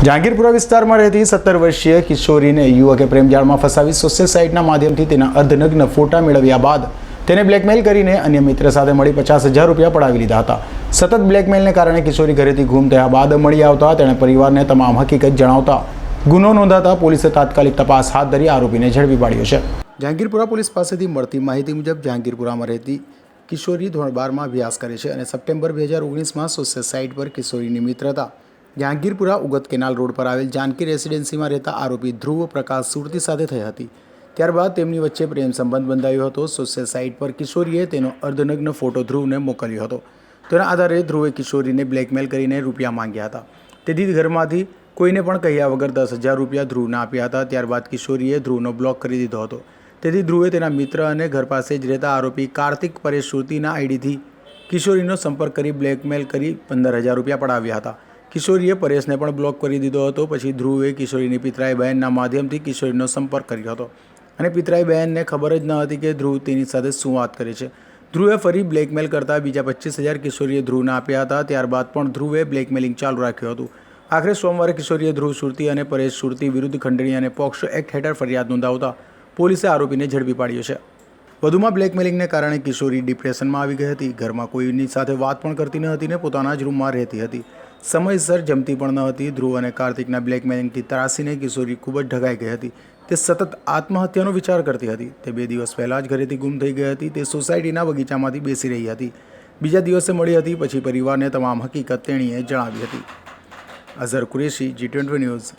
જહાંગીરપુરા વિસ્તારમાં રહેતી સત્તર વર્ષીય કિશોરીને યુવકે પ્રેમજાળમાં ફસાવી સોશિયલ સાઇટના માધ્યમથી તેના અર્ધનગ્ન ફોટા મેળવ્યા બાદ તેને બ્લેકમેલ કરીને અન્ય મિત્ર સાથે મળી પચાસ હજાર રૂપિયા પડાવી લીધા હતા. સતત બ્લેકમેલને કારણે કિશોરી ઘરેથી ગુમ થયા બાદ મળી આવતા તેણે પરિવારને તમામ હકીકત જણાવતા ગુનો નોંધાતા પોલીસે તાત્કાલિક તપાસ હાથ ધરી આરોપીને ઝડપી પાડ્યો છે. જહાંગીરપુરા પોલીસ પાસેથી મળતી માહિતી મુજબ જહાંગીરપુરામાં રહેતી કિશોરી ધોરણ બારમાં અભ્યાસ કરે છે અને સપ્ટેમ્બર બે હજાર ઓગણીસમાં સોશિયલ સાઇટ પર કિશોરીની મિત્રતા જહાંગીરપુરા ઉગત કેનાલ રોડ પર આવેલ જાનકી રેસિડેન્સીમાં રહેતા આરોપી ધ્રુવ પ્રકાશ સુરતી સાથે થઈ હતી. ત્યારબાદ તેમની વચ્ચે પ્રેમ સંબંધ બંધાયો હતો. સોશિયલ સાઇટ પર કિશોરીએ તેનો અર્ધનગ્ન ફોટો ધ્રુવને મોકલ્યો હતો. તેના આધારે ધ્રુવે કિશોરીને બ્લેકમેલ કરીને રૂપિયા માંગ્યા હતા. તેથી ઘરમાંથી કોઈને પણ કહ્યા વગર દસ હજાર રૂપિયા ધ્રુવને આપ્યા હતા. ત્યારબાદ કિશોરીએ ધ્રુવનો બ્લોક કરી દીધો હતો. તેથી ધ્રુવે તેના મિત્ર અને ઘર પાસે જ રહેતા આરોપી કાર્તિક પરેશ સુરતીના આઈડીથી કિશોરીનો સંપર્ક કરી બ્લેકમેલ કરી પંદર હજાર રૂપિયા પડાવ્યા હતા. કિશોરીએ પરેશને પણ બ્લોક કરી દીધો હતો. પછી ધ્રુવે કિશોરીની પિતરાઈ બહેનના માધ્યમથી કિશોરીનો સંપર્ક કર્યો હતો. અને પિતરાઈ બહેનને ખબર જ ન હતી કે ધ્રુવ તેની સાથે શું વાત કરે છે. ધ્રુવે ફરી બ્લેકમેલ કરતાં બીજા પચીસ હજાર કિશોરીએ ધ્રુવને આપ્યા હતા. ત્યારબાદ પણ ધ્રુવે બ્લેકમેલિંગ ચાલુ રાખ્યું હતું. આખરે સોમવારે કિશોરીએ ધ્રુવ સુરતી અને પરેશ સુરતી વિરુદ્ધ ખંડણી અને પોક્સો એક્ટ હેઠળ ફરિયાદ નોંધાવતા પોલીસે આરોપીને ઝડપી પાડ્યો છે. વધુમાં બ્લેકમેલિંગને કારણે કિશોરી ડિપ્રેશનમાં આવી ગઈ હતી. ઘરમાં કોઈની સાથે વાત પણ કરતી ન હતી ને પોતાના જ રૂમમાં રહેતી હતી. સમયસર જમતી પણ ન હતી. ધ્રુવ અને કાર્તિકના બ્લેકમેલિંગથી ત્રાસીને કિશોરી ખૂબ જ ઢગાઈ ગઈ હતી. તે સતત આત્મહત્યાનો વિચાર કરતી હતી. તે બે દિવસ પહેલાં જ ઘરેથી ગુમ થઈ ગઈ હતી. તે સોસાયટીના બગીચામાંથી બેસી રહી હતી. બીજા દિવસે મળી હતી, પછી પરિવારને તમામ હકીકત તેણીએ જણાવી હતી. Azhar Qureshi, G twenty news.